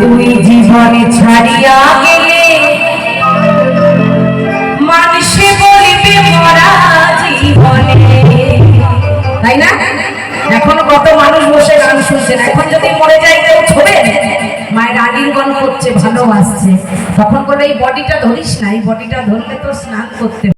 তুই জীবনে ছাড়িয়া গেলে মানুষে বলিবে, মরা জীবনে। তাই না? এখন কত মানুষ বসে গান শুনছেন, এখন যদি আলিঙ্গন করছে ভালোবাসছে। তখন বলে, এই বডিটা ধরিস না, এই বডিটা ধরলে তো স্নান করতে